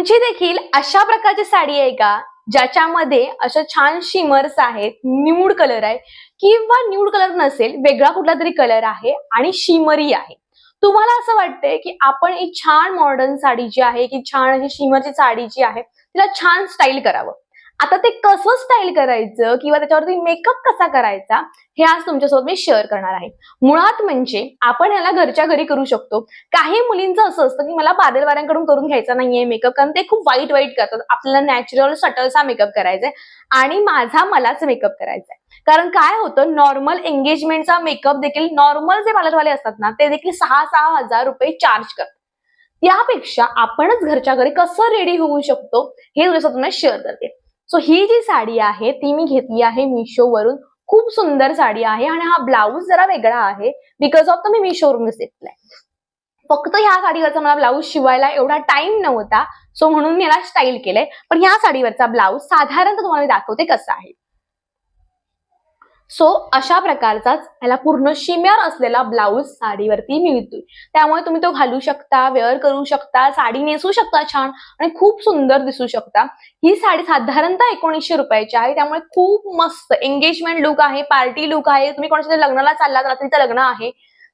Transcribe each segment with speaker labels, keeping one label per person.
Speaker 1: तुमची देखील अशा प्रकारची साडी आहे का? ज्याच्यामध्ये अशा छान शिमर्स आहेत न्यूड कलर आहे किंवा न्यूड कलर नसेल वेगळा कुठला तरी कलर आहे आणि शिमरी आहे. तुम्हाला असं वाटतंय की आपण एक छान मॉडर्न साडी जी आहे की छान अशी शिमरची साडी जी आहे तिला छान स्टाईल करावं. आता ते कसं स्टाईल करायचं किंवा त्याच्यावरती मेकअप कसा करायचा हे आज तुमच्यासोबत मी शेअर करणार आहे. मुळात म्हणजे आपण ह्याला घरच्या घरी करू शकतो. काही मुलींचं असं असतं की मला बादलवाऱ्यांकडून करून घ्यायचा नाहीये मेकअप कारण ते खूप वाईट वाईट करतात. आपल्याला नॅचरल सटलचा मेकअप करायचा आहे आणि माझा मलाच मेकअप करायचा आहे कारण काय होतं नॉर्मल एंगेजमेंटचा मेकअप देखील नॉर्मल जे पार्लरवाले असतात ना ते देखील सहा सहा हजार रुपये चार्ज करतात. त्यापेक्षा आपणच घरच्या घरी कसं रेडी होऊ शकतो हे तुझ्यासोबत मी शेअर करते. सो ही जी साडी आहे ती मी घेतली आहे मिशोवरून खूप सुंदर साडी आहे आणि हा ब्लाऊज जरा वेगळा आहे बिकॉज ऑफ तर मी मिशोवरून घेतलाय. फक्त ह्या साडीवरचा मला ब्लाऊज शिवायला एवढा टाइम नव्हता सो म्हणून मी याला स्टाईल केलंय. पण ह्या साडीवरचा ब्लाऊज साधारणतः तुम्हाला मी दाखवते कसा आहे. सो अशा प्रकारचाच ह्याला पूर्ण शिम्यार असलेला ब्लाऊज साडीवरती मिळतोय. त्यामुळे तुम्ही तो घालू शकता वेअर करू शकता साडी नेसू शकता छान आणि खूप सुंदर दिसू शकता. ही साडी साधारणतः एकोणीसशे रुपयाची आहे. त्यामुळे खूप मस्त एंगेजमेंट लुक आहे पार्टी लुक आहे. तुम्ही कोणाच्या लग्नाला चाललात रात्रीचं लग्न आहे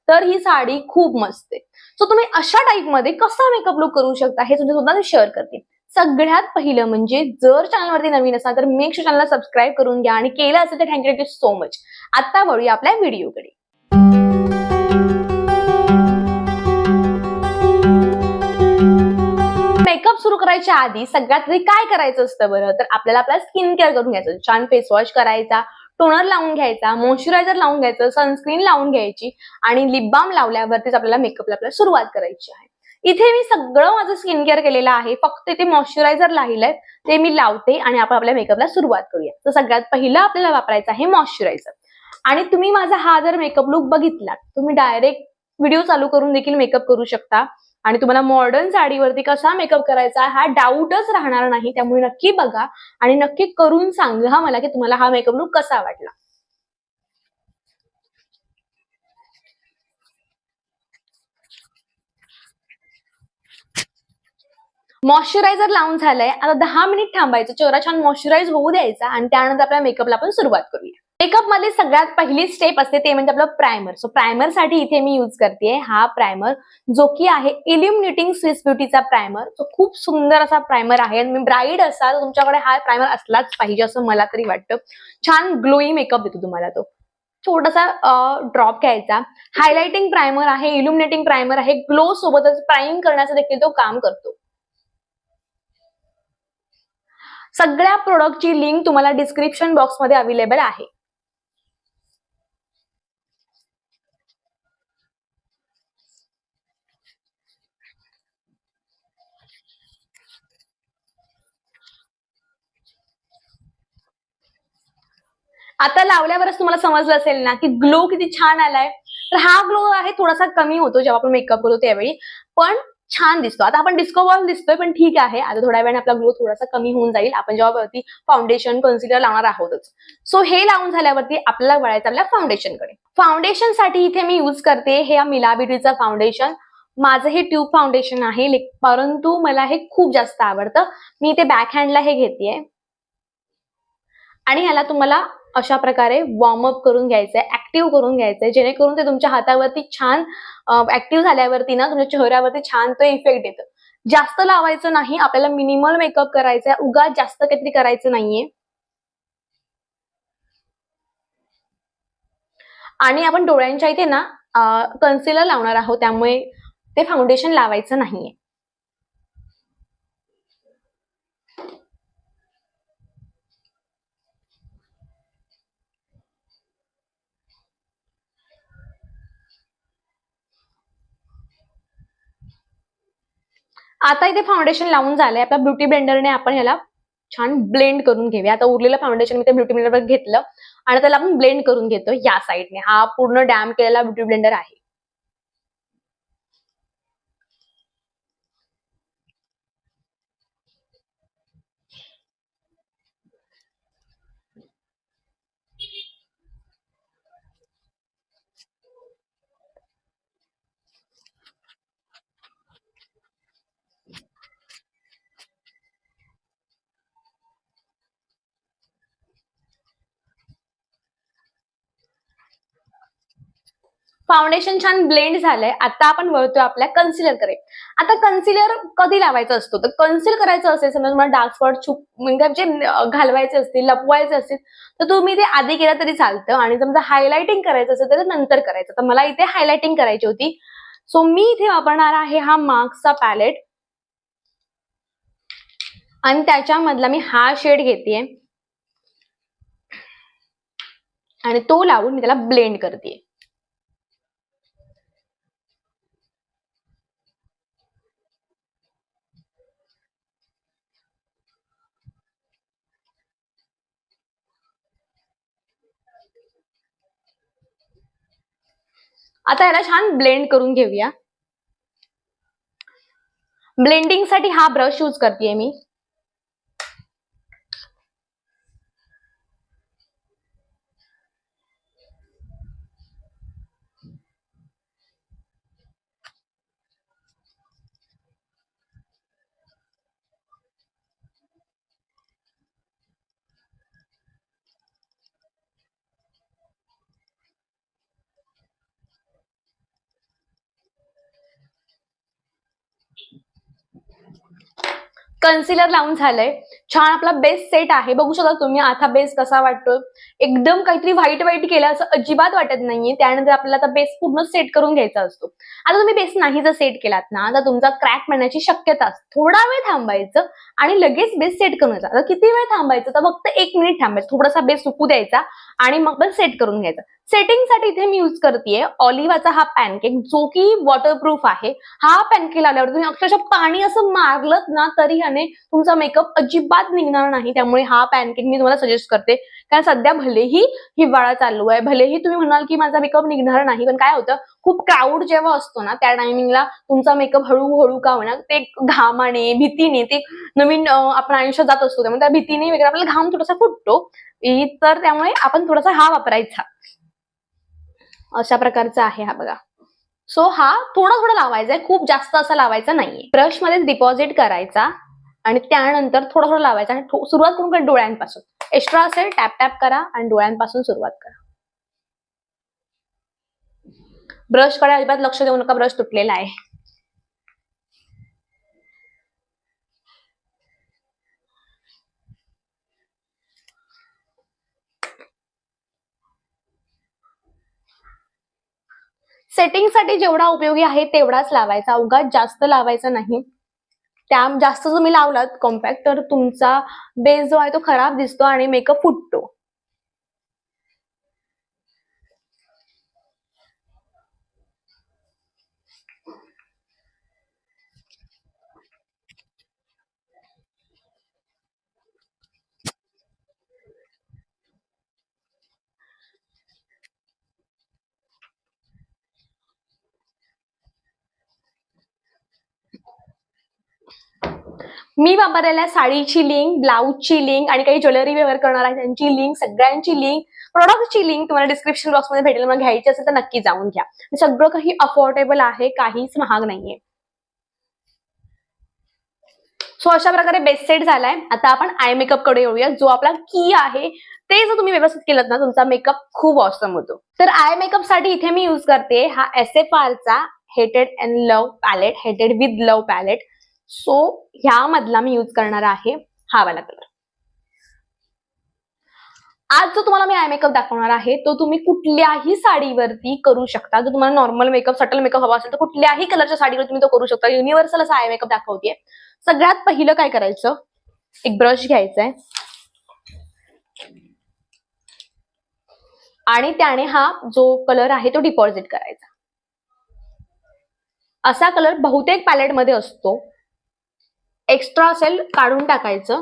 Speaker 1: तर ही साडी खूप मस्त आहे. सो तुम्ही अशा टाईपमध्ये कसा मेकअप लुक करू शकता हे तुमच्या सुद्धा शेअर करते. सगळ्यात पहिलं म्हणजे जर चॅनलवरती नवीन असाल तर मेक शुअर चॅनलला सबस्क्राईब करून घ्या आणि केलं असेल तर थँक्यू थँक्यू सो मच आता वळूया आपल्या व्हिडिओकडे मेकअप सुरू करायच्या आधी सगळ्यात आधी काय करायचं असतं बरं? तर आपल्याला आपला स्किन केअर करून घ्यायचं. छान फेस वॉश करायचा टोनर लावून घ्यायचा मॉइश्चरायझर लावून घ्यायचं सनस्क्रीन लावून घ्यायची आणि लिप बाम लावल्यावरतीच आपल्याला मेकअपला आपल्याला सुरुवात करायची आहे. इथे मी सगळं माझं स्किन केअर केलेलं आहे. फक्त इथे मॉइश्चरायझर राहिलंय ते मी लावते आणि आपण आपल्या मेकअपला सुरुवात करूया. तर सगळ्यात पहिलं आपल्याला वापरायचं आहे मॉइश्चरायझर आणि तुम्ही माझा हा जर मेकअप लुक बघितला तुम्ही डायरेक्ट व्हिडिओ चालू करून देखील मेकअप करू शकता. आणि तुम्हाला मॉडर्न साडीवरती कसा मेकअप करायचा हा डाऊटच राहणार नाही. त्यामुळे नक्की बघा आणि नक्की करून सांगा मला की तुम्हाला हा मेकअप लुक कसा वाटला. मॉइश्चरायझर लावून झालंय. आता दहा मिनिट थांबायचं. चेहरा छान मॉइश्चराईज होऊ द्यायचा आणि त्यानंतर आपल्या मेकअपला आपण सुरुवात करूया. मेकअपमध्ये सगळ्यात पहिली स्टेप असते ते म्हणजे आपलं प्रायमर सो प्रायमरसाठी इथे मी युज करते हा प्रायमर जो की आहे इल्युमिनेटिंग स्विस ब्युटीचा प्रायमर तो खूप सुंदर असा प्रायमर आहे आणि ब्राईड असाल तुमच्याकडे हा प्रायमर असलाच पाहिजे असं मला तरी वाटतं. छान ग्लोई मेकअप देतो तुम्हाला तो. छोटासा ड्रॉप घ्यायचा. हायलाइटिंग प्रायमर आहे इल्युमिनेटिंग प्रायमर आहे. ग्लो सोबतच प्राईम करण्याचं देखील तो काम करतो. सगळ्या प्रोडक्टची लिंक तुम्हाला डिस्क्रिप्शन बॉक्समध्ये अवेलेबल आहे. आता लावल्यावरच तुम्हाला समजलं असेल ना की ग्लो किती छान आलाय. तर हा ग्लो आहे थोडासा कमी होतो जेव्हा आपण मेकअप करतो त्यावेळी. पण छान दिसतो. आता आपण डिस्को बॉल दिसतोय पण ठीक आहे. आता थोड्या वेळाने आपला ग्लो थोडासा कमी होऊन जाईल. आपण जेव्हा वरती फाउंडेशन कन्सिलर लावणार आहोतच. सो हे लावून झाल्यावरती आपल्याला वळायचं आपल्या फाउंडेशनकडे फाउंडेशनसाठी इथे मी युज करते हे मिलाबिटीचं फाउंडेशन माझं हे ट्यूब फाउंडेशन आहे. परंतु मला हे खूप जास्त आवडतं. मी इथे बॅक हँडला हे घेतेय. आणि ह्याला तुम्हाला अशा प्रकारे वॉर्मअप करून घ्यायचंय ऍक्टिव्ह करून घ्यायचंय जेणेकरून ते तुमच्या हातावरती छान ऍक्टिव्ह झाल्यावरती ना तुमच्या चेहऱ्यावरती छान तो इफेक्ट येतो. जास्त लावायचं नाही आपल्याला मिनिमल मेकअप करायचा आहे उगा जास्त काहीतरी करायचं नाहीये. आणि आपण डोळ्यांच्या इथे ना कन्सिलर लावणार आहोत त्यामुळे ते फाउंडेशन लावायचं नाहीये. आता इथे फाउंडेशन लावून झालंय. आपल्या ब्युटी ब्लेंडरने आपण ह्याला छान ब्लेंड करून घेऊया. आता उरलेलं फाउंडेशन मी त्या ब्युटी ब्लेंडरवर घेतलं. आणि त्याला आपण ब्लेंड करून घेतो या साईडने हा पूर्ण डॅम केलेला ब्युटी ब्लेंडर आहे. फाउंडेशन छान ब्लेंड झालंय. आता आपण वळतोय आपल्या कन्सिलरकडे. आता कन्सिलर कधी लावायचं असतो? तर कन्सिल करायचं असेल समजा तुम्हाला डार्क स्पॉट छुप म्हणजे जे घालवायचे असतील लपवायचे असतील तर तुम्ही ते आधी केलं तरी चालतं. आणि समजा हायलाइटिंग करायचं असेल तर नंतर करायचं. तर मला इथे हायलाइटिंग करायची होती. सो मी इथे वापरणार आहे हा मार्क्सचा पॅलेट आणि त्याच्यामधला मी हा शेड घेते आणि तो लावून मी त्याला ब्लेंड करते आता याला छान ब्लेंड करून घेऊया. ब्लेंडिंगसाठी हा ब्रश यूज करते मी. कन्सिलर लावून झालंय. छान आपला बेस सेट आहे. बघू शकता तुम्ही आता बेस कसा वाटतो. एकदम काहीतरी व्हाईट व्हाईट केलं असं अजिबात वाटत नाहीये. त्यानंतर आपल्याला आता बेस पूर्ण सेट करून घ्यायचा असतो. आता तुम्ही बेस नाही जर सेट केलात ना तर तुमचा क्रॅक मिळण्याची शक्यता असते. थोडा वेळ थांबायचं आणि लगेच बेस सेट करून घ्यायचा. आता किती वेळ थांबायचं? तर फक्त एक मिनिट थांबायचं. थोडासा बेस सुकू द्यायचा आणि मग पण सेट करून घ्यायचा. सेटिंगसाठी इथे मी यूज करतेय ऑलिव्हाचा हा पॅनकेक जो की वॉटरप्रूफ आहे. हा पॅनकेक लावल्यावर तुम्ही अक्षरशः पाणी असं मारलत ना तरी ह्याने तुमचा मेकअप अजिबात निघणार नाही. त्यामुळे हा पॅनकेक मी तुम्हाला सजेस्ट करते. कारण सध्या भलेही हिवाळा चालू आहे भलेही तुम्ही म्हणाल की माझा मेकअप निघणार नाही पण काय होतं खूप क्राऊड जेव्हा असतो ना त्या टायमिंगला तुमचा मेकअप हळूहळू का होणार ते घामाने भीतीने ते नवीन आपण आयुष्यात जात असतो त्यामुळे त्या भीतीने वगैरे आपल्याला घाम थोडासा फुटतो. तर त्यामुळे आपण थोडासा हा वापरायचा. अशा प्रकारचा आहे हा बघा. सो हा थोडा थोडा लावायचा आहे खूप जास्त असा लावायचा नाहीये. ब्रश मध्येच डिपॉझिट करायचा. आणि त्यानंतर थोडं थोडं लावायचं आणि सुरुवात करून डोळ्यांपासून. एक्स्ट्रा असेल टॅप टॅप करा आणि डोळ्यांपासून सुरुवात करा. ब्रशकडे अजिबात लक्ष देऊ नका ब्रश तुटलेला आहे. सेटिंगसाठी जेवढा उपयोगी आहे तेवढाच लावायचा. अवघात जास्त लावायचा नाही. त्या जास्त जर मी लावलात कॉम्पॅक्ट तर तुमचा बेस जो आहे तो खराब दिसतो आणि मेकअप फुटतो. मी वापरलेल्या साडीची लिंक ब्लाऊजची लिंक आणि काही ज्वेलरी व्यवहार करणार आहे त्यांची लिंक सगळ्यांची लिंक प्रॉडक्टची लिंक तुम्हाला डिस्क्रिप्शन बॉक्समध्ये भेटेल. मला घ्यायची असेल तर नक्की जाऊन घ्या. सगळं काही अफोर्डेबल आहे काहीच महाग नाहीये. सो अशा प्रकारे बेस्ट सेट झालाय. आता आपण आय मेकअपकडे येऊया. जो आपला की आहे ते जर तुम्ही व्यवस्थित केलं ना तुमचा मेकअप खूप ऑसम होतो. तर आय मेकअपसाठी इथे मी युज करते हा S F आरचा hated and love palette hated with love palette so ह्यामधला मी यूज करणार आहे हा वाला कलर आज जो तुम्हाला मी आय मेकअप दाखवणार आहे तो तुम्ही कुठल्याही साडीवरती करू शकता. जर तुम्हाला नॉर्मल मेकअप सटल मेकअप हवा असेल तर कुठल्याही कलरच्या साडीवर तुम्ही तो करू शकता. युनिव्हर्सल असा आय मेकअप दाखवते सगळ्यात पहिलं काय करायचं? एक ब्रश घ्यायचा आहे आणि त्याने हा जो कलर आहे तो डिपॉझिट करायचा. असा कलर बहुतेक पॅलेटमध्ये असतो. एक्स्ट्रा असेल काढून टाकायचं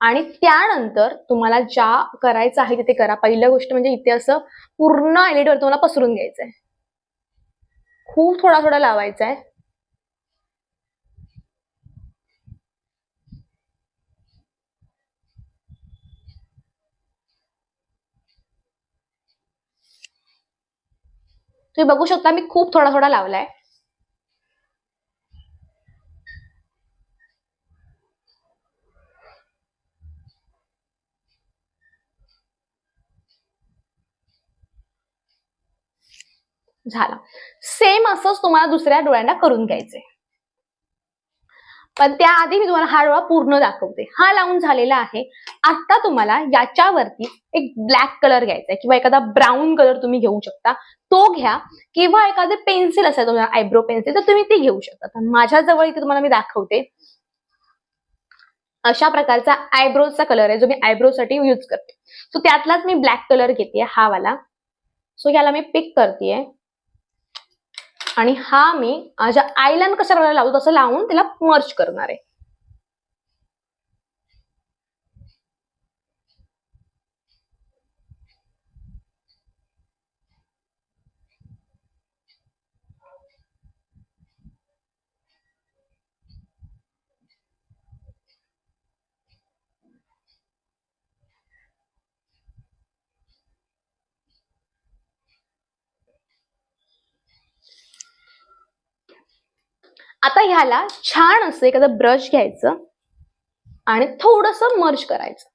Speaker 1: आणि त्यानंतर तुम्हाला ज्या करायचं आहे तिथे करा. पहिल्या गोष्ट म्हणजे इथे असं पूर्ण एलईडी तुम्हाला पसरून घ्यायचं आहे खूप थोडा थोडा लावायचा आहे तुम्ही बघू शकता मी खूप थोडा थोडा लावलाय.
Speaker 2: झाला. सेम असंच तुम्हाला दुसऱ्या डोळ्यांना करून घ्यायचंय. पण त्याआधी मी तुम्हाला हा डोळा पूर्ण दाखवते. हा लावून झालेला आहे. आता तुम्हाला याच्यावरती एक ब्लॅक कलर घ्यायचा आहे किंवा एखादा ब्राऊन कलर तुम्ही घेऊ शकता. तो घ्या किंवा एखादे पेन्सिल असेल तुम्हाला आयब्रो पेन्सिल तर तुम्ही ते घेऊ शकता. तर माझ्या जवळ इथे तुम्हाला मी दाखवते. अशा प्रकारचा आयब्रोजचा कलर आहे जो मी आयब्रो साठी यूज करते. सो त्यातलाच मी ब्लॅक कलर घेते हा वाला. सो याला मी पिक करतेय. आणि हा मी माझ्या आयलाईन कशा करायला लावतो तसं लावून त्याला मर्च करणार आहे. आता ह्याला छान असं एखादं ब्रश घ्यायचं आणि थोडस मर्ज करायचं.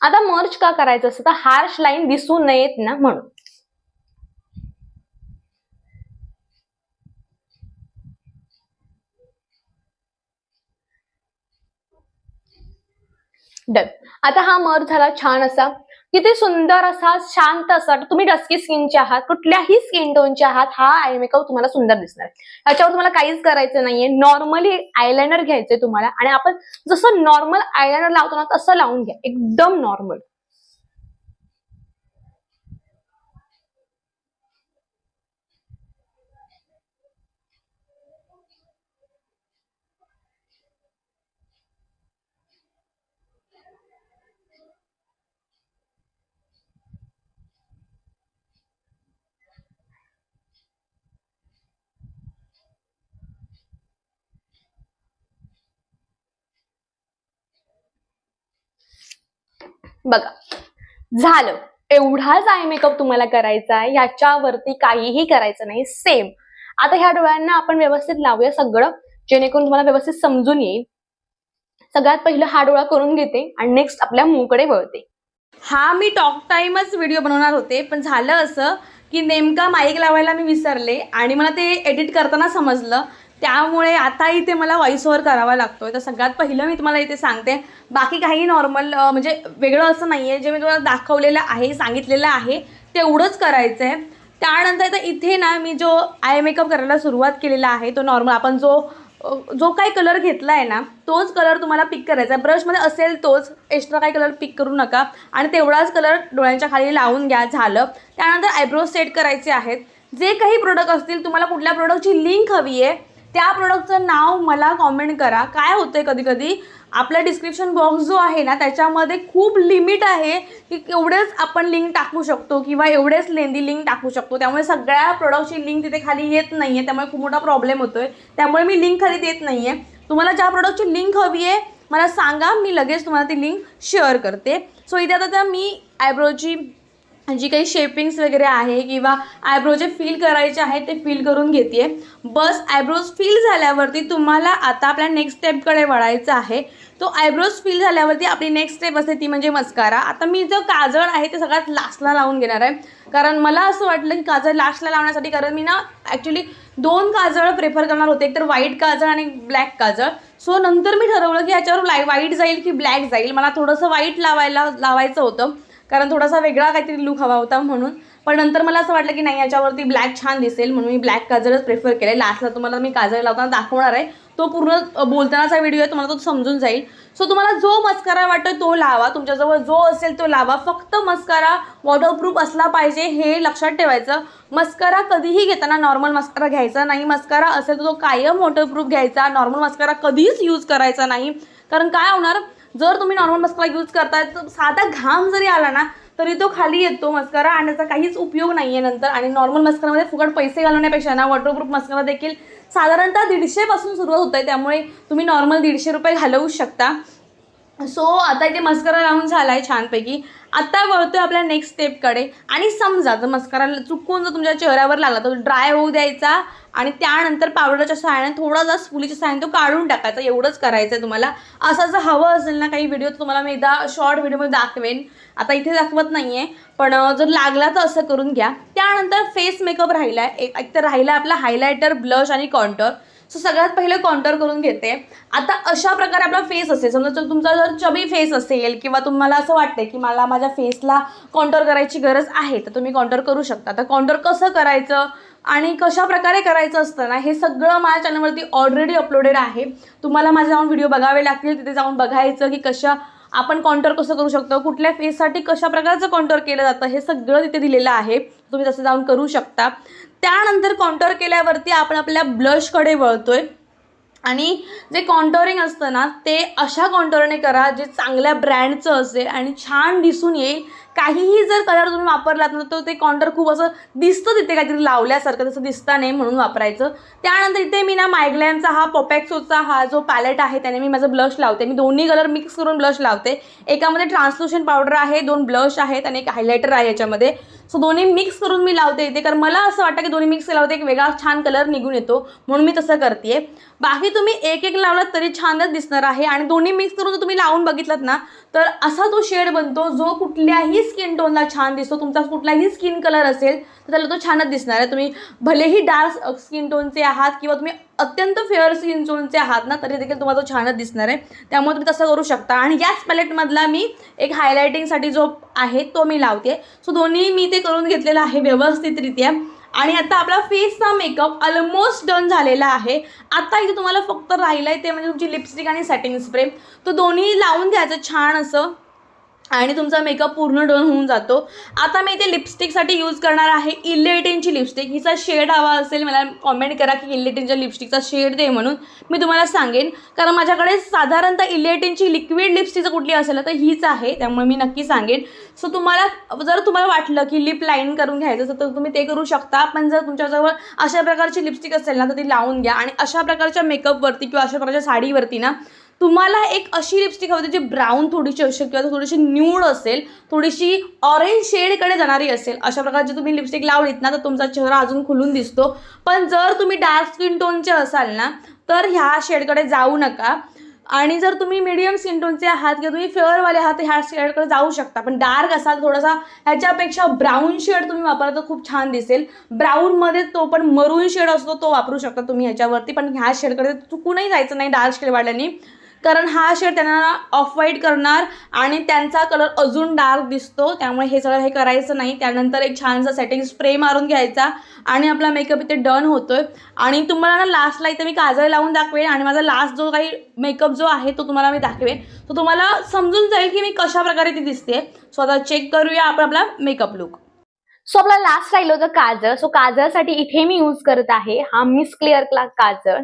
Speaker 2: आता मर्ज का करायचं असतं तर हार्श लाईन दिसू नयेत ना म्हणून. डन आता हा मर्ज झाला छान असा. किती सुंदर असा शांत असा. तुम्ही डस्की स्किनचे आहात कुठल्याही स्किन टोनचे आहात हा आय मेकअप तुम्हाला सुंदर दिसणार. याच्यावर तुम्हाला काहीच करायचं नाहीये. नॉर्मली आयलायनर घ्यायचंय तुम्हाला. आणि आपण जसं नॉर्मल आयलायनर लावतो ना तसं लावून घ्या. एकदम नॉर्मल बघा. झालं. एवढाच आय मेकअप तुम्हाला करायचा आहे याच्यावरती काहीही करायचं नाही. सेम आता ह्या डोळ्यांना आपण व्यवस्थित लावूया सगळं जेणेकरून तुम्हाला व्यवस्थित समजून येईल. सगळ्यात पहिलं हा डोळा करून घेते आणि नेक्स्ट आपल्या मूकडे वळते. हा मी टॉक टाइमच व्हिडिओ बनवणार होते पण झालं असं की नेमका माईक लावायला मी विसरले आणि मला ते एडिट करताना समजलं. त्यामुळे आता इथे मला व्हॉइस ओव्हर करावा लागतो तर सगळ्यात पहिलं मी तुम्हाला इथे सांगते. बाकी काही नॉर्मल म्हणजे वेगळं असं नाही आहे जे मी तुम्हाला दाखवलेलं आहे सांगितलेलं आहे तेवढंच करायचं आहे त्यानंतर तर इथे ना मी जो आय मेकअप करायला सुरुवात केलेला आहे तो नॉर्मल आपण जो जो काही कलर घेतला आहे ना तोच कलर तुम्हाला पिक करायचा आहे. ब्रशमध्ये असेल तोच एक्स्ट्रा काही कलर पिक करू नका. आणि तेवढाच कलर डोळ्यांच्या खाली लावून घ्या झालं. त्यानंतर आयब्रोज सेट करायचे आहेत. जे काही प्रोडक्ट असतील तुम्हाला कुठल्या प्रोडक्टची लिंक हवी आहे त्या प्रोडक्टचं नाव मला कॉमेंट करा. काय होतंय कधी कधी आपला डिस्क्रिप्शन बॉक्स जो आहे ना त्याच्यामध्ये खूप लिमिट आहे की एवढेच आपण लिंक टाकू शकतो किंवा एवढेच लेंदी लिंक टाकू शकतो. त्यामुळे सगळ्या प्रोडक्टची लिंक तिथे खाली येत नाही आहे त्यामुळे खूप मोठा प्रॉब्लेम होतो आहे त्यामुळे मी लिंक खाली देत नाही आहे तुम्हाला ज्या प्रोडक्टची लिंक हवी आहे मला सांगा. मी लगेच तुम्हाला ती लिंक शेअर करते. सो इथे आता मी आयब्रोची जी काही शेपिंग्स वगैरे आहे किंवा आयब्रो जे फील करायचे आहे ते फील करून घेते बस आयब्रोज फील झाल्यावरती तुम्हाला आता आपल्या नेक्स्ट स्टेपकडे वळायचं आहे. तो आयब्रोज फील झाल्यावरती आपली नेक्स्ट स्टेप असते ती म्हणजे मस्कारा आता मी जो काजळ आहे ते सगळ्यात लास्टला लावून घेणार आहे. कारण मला असं वाटलं की काजळ लास्टला लावण्यासाठी कारण मी ना ॲक्च्युली दोन काजळ प्रेफर करणार होते. एकतर व्हाईट काजळ आणि ब्लॅक काजळ. सो नंतर मी ठरवलं की याच्यावर लाय व्हाईट जाईल की ब्लॅक जाईल. मला थोडंसं व्हाईट लावायला लावायचं होतं. कारण थोडासा वेगळा काहीतरी लुक हवा होता म्हणून. पण नंतर मला असं वाटलं की नाही याच्यावरती ब्लॅक छान दिसेल म्हणून मी ब्लॅक काजळच प्रेफर केले लास्टला तुम्हाला मी काजळ लावताना दाखवणार आहे. तो पूर्ण बोलतानाचा व्हिडिओ आहे तुम्हाला तो समजून जाईल. सो तुम्हाला जो मस्कारा वाटतोय तो लावा. तुमच्याजवळ जो असेल तो लावा. फक्त मस्कारा वॉटरप्रूफ असला पाहिजे हे लक्षात ठेवायचं. मस्कारा कधीही घेताना नॉर्मल मस्कारा घ्यायचा नाही. मस्कारा असेल तर तो कायम वॉटरप्रूफ घ्यायचा. नॉर्मल मस्कारा कधीच यूज करायचा नाही. कारण काय होणार? जर तुम्ही नॉर्मल मस्कारा यूज करताय तर साधा घाम जरी आला ना तरी तो खाली येतो मस्कारा आणि त्याचा काहीच उपयोग नाही आहे नंतर. आणि नॉर्मल मस्कारामध्ये फुकट पैसे घालवण्यापेक्षा ना वॉटरप्रूफ मस्कारा देखील साधारणतः दीडशेपासून सुरुवात होत आहे त्यामुळे तुम्ही नॉर्मल दीडशे रुपये घालवू शकता. सो आता इथे मस्करा लावून झाला आहे छानपैकी. आता आहे आपल्या नेक्स्ट स्टेपकडे आणि समजा जर मस्करा चुकून जर तुमच्या चेहऱ्यावर लागला तर ड्राय होऊ द्यायचा आणि त्यानंतर पावडरच्या सहाय्याने थोडासा स्पुलीच्या सहाय्याने तो काढून टाकायचा एवढंच करायचं आहे तुम्हाला. असं जर हवं असेल ना काही व्हिडिओ तुम्हाला मी एकदा शॉर्ट व्हिडिओमध्ये दाखवेन. आता इथे दाखवत नाही आहे पण जर लागला तर असं करून घ्या. त्यानंतर फेस मेकअप राहिला आहे एक एक तर राहिला आपला हायलायटर ब्लश आणि कॉन्टर सो सगळ्यात पहिले कॉन्टर करून घेते. आता अशा प्रकारे आपला फेस असेल. समजा जर तुमचा जर चबी फेस असेल किंवा तुम्हाला असं वाटतंय की मला माझ्या फेसला कॉन्टर करायची गरज आहे तर तुम्ही कॉन्टर करू शकता. तर कॉन्टर कसं करायचं आणि कशा प्रकारे करायचं असतं ना हे सगळं माझ्या चॅनलवरती ऑलरेडी अपलोडेड आहे. तुम्हाला माझे जाऊन व्हिडिओ बघावे लागतील. तिथे जाऊन बघायचं की कशा आपण कॉन्टर कसं करू शकतो कुठल्या फेससाठी कशा प्रकारचं कॉन्टर केलं जातं हे सगळं तिथे दिलेलं आहे. तुम्ही तसं जाऊन करू शकता. त्यानंतर कॉन्टर केल्यावरती आपण आपल्या ब्लशकडे वळतोय. आणि जे कॉन्टोरिंग असतं ना ते अशा कॉन्टोरने करा जे चांगल्या ब्रँडचं असेल आणि छान दिसून येईल. काहीही जर कलर तुम्ही वापरलात ना तर ते कॉन्टर खूप असं दिसतं तिथे काहीतरी लावल्यासारखं तसं दिसता नाही म्हणून वापरायचं. त्यानंतर इथे मी ना मायग्लॅनचा हा पॉपॅक्सोचा हा जो पॅलेट आहे त्याने मी माझं ब्लश लावते. मी दोन्ही कलर मिक्स करून ब्लश लावते. एकामध्ये ट्रान्सल्युशन पावडर आहे दोन ब्लश आहेत आणि एक हायलायटर आहे याच्यामध्ये. सो दोन्ही मिक्स करून मी लावते इथे. कारण मला असं वाटतं की दोन्ही मिक्स लावते एक वेगळा छान कलर निघून येतो. म्हणून मी तसं करते बाकी तुम्ही एक एक लावलात तरी छानच दिसणार आहे. आणि दोन्ही मिक्स करून जर तुम्ही लावून बघितलात ना तर असा तो शेड बनतो जो कुठल्याही स्किन टोनला छान दिसतो. तुमचा कुठलाही स्किन कलर असेल तर त्याला तो छानच दिसणार आहे. तुम्ही भलेही डार्क स्किन टोनचे आहात किंवा तुम्ही अत्यंत फेअर स्किन टोनचे आहात ना तरी देखील तुम्हाला तो छानच दिसणार आहे. त्यामुळे तुम्ही तसं करू शकता. आणि याच पॅलेटमधला मी एक हायलायटिंगसाठी जो आहे तो मी लावते. सो दोन्ही मी ते करून घेतलेलं आहे व्यवस्थितरित्या. आणि आता आपला फेसचा मेकअप ऑलमोस्ट डन झालेला आहे. आता इथे तुम्हाला फक्त राहिलं आहे ते म्हणजे तुमची लिपस्टिक आणि सेटिंग स्प्रे तो दोन्ही लावून घ्यायचं छान असं. आणि तुमचा मेकअप पूर्ण डन होऊन जातो. आता मी इथे लिपस्टिकसाठी यूज करणार आहे इलेटिनची लिपस्टिक हिचा शेड हवा असेल मला कॉमेंट करा की इलेटिनच्या लिपस्टिकचा शेड दे म्हणून. मी तुम्हाला सांगेन. कारण माझ्याकडे साधारणतः इलेटिनची लिक्विड लिपस्टिक जर कुठली असेल तर हीच आहे. त्यामुळे मी नक्की सांगेन. सो तुम्हाला जर तुम्हाला वाटलं की लिप लाईन करून घ्यायचं तर तुम्ही ते करू शकता. पण जर तुमच्याजवळ अशा प्रकारची लिपस्टिक असेल ना तर ती लावून घ्या. आणि अशा प्रकारच्या मेकअपवरती किंवा अशा प्रकारच्या साडीवरती ना तुम्हाला एक अशी लिपस्टिक हवी होती जी ब्राऊन थोडीशी असेल किंवा थोडीशी न्यूड असेल थोडीशी ऑरेंज शेडकडे जाणारी असेल अशा प्रकारची तुम्ही लिपस्टिक लावलीत ना तर तुमचा चेहरा अजून खुलून दिसतो. पण जर तुम्ही डार्क स्किन टोनचे असाल ना तर ह्या शेडकडे जाऊ नका. आणि जर तुम्ही मिडियम स्किन टोनचे आहात किंवा तुम्ही फेअरवाले आहात ह्या शेडकडे जाऊ शकता. पण डार्क असाल थोडासा ह्याच्यापेक्षा ब्राऊन शेड तुम्ही वापरला तर खूप छान दिसेल. ब्राऊनमध्ये तो पण मरून शेड असतो तो वापरू शकता तुम्ही ह्याच्यावरती. पण ह्या शेडकडे चुकूनही जायचं नाही डार्क शेड वाढल्याने कारण हा शेड त्यांना ऑफ व्हाईट करणार आणि त्यांचा कलर अजून डार्क दिसतो. त्यामुळे हे सगळं हे करायचं नाही. त्यानंतर एक छानसा सेटिंग स्प्रे मारून घ्यायचा आणि आपला मेकअप इथे डन होतोय. आणि तुम्हाला ना लास्टला इथे मी काजळ लावून दाखवेन आणि माझा लास्ट जो काही मेकअप जो आहे तो तुम्हाला मी दाखवेन. तो तुम्हाला समजून जाईल की मी कशा प्रकारे ती दिसते. सो आता चेक करूया आपण आपला मेकअप लुक सो आपला लास्ट राहिलो होतं काजळ. सो काजळसाठी इथे मी यूज करत आहे हा मिस क्लिअर क्ला काजळ.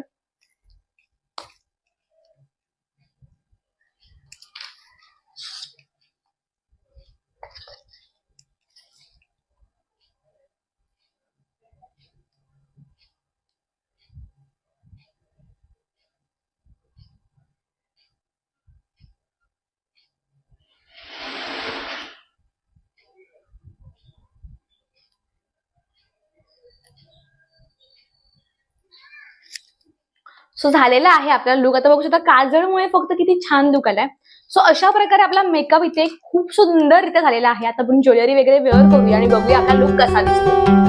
Speaker 2: सो झालेला आहे आपला लुक आता बघू शकता काजळमुळे फक्त किती छान लुक आलाय. सो अशा प्रकारे आपला मेकअप इथे खूप सुंदर रित्या झालेला आहे. आता आपण ज्वेलरी वगैरे वेअर करूया आणि बघूया आपला लुक कसा दिसतो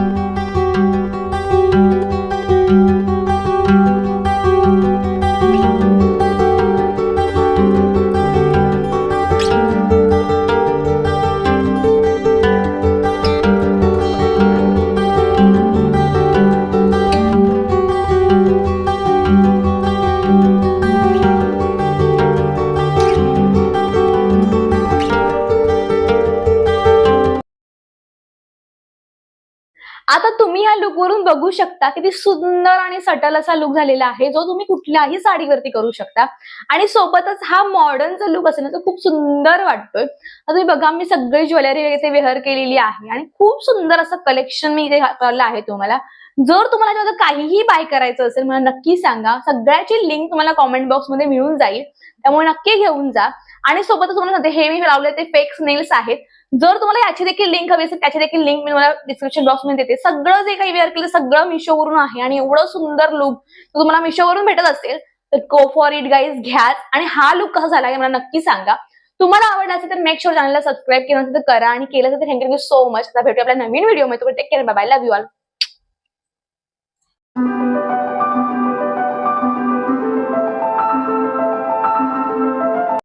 Speaker 2: शकता. किती सुंदर आणि सटल असा लुक झालेला आहे जो तुम्ही कुठल्याही साडीवरती करू शकता. आणि सोबतच हा मॉडर्नचा लुक असेल ना तो खूप सुंदर वाटतोय. तुम्ही बघा मी सगळी ज्वेलरी वगैरे वेअर केलेली आहे. आणि खूप सुंदर असं कलेक्शन मी इथे करलं आहे तुम्हाला. जर तुम्हाला याच्यामध्ये काहीही बाय करायचं असेल मला नक्की सांगा. सगळ्याची लिंक तुम्हाला कॉमेंट बॉक्समध्ये मिळून जाईल.
Speaker 1: त्यामुळे नक्की घेऊन जा. आणि सोबतच तुम्हाला सांगते हे मी लावले ते फेक नेल्स आहेत. जर तुम्हाला याची देखील लिंक हवी असेल त्याची देखील लिंक मी तुम्हाला डिस्क्रिप्शन बॉक्समध्ये देते. सगळं जे काही वेअर केलं सगळं मिशोवरून आहे आणि एवढं सुंदर लुक तुम्हाला मिशोवरून भेटत असेल तर गो फॉर इट गाईज घ्याच. आणि हा लुक कसा झाला हे मला नक्की सांगा. तुम्हाला आवडला असेल तर मेक शुअर चॅनलला सबस्क्राईब केलं असेल तर करा. आणि केलं असेल तर थँक्यू सो मच आता भेटू आपल्या नवीन व्हिडिओमध्ये. Take care bye love you all Música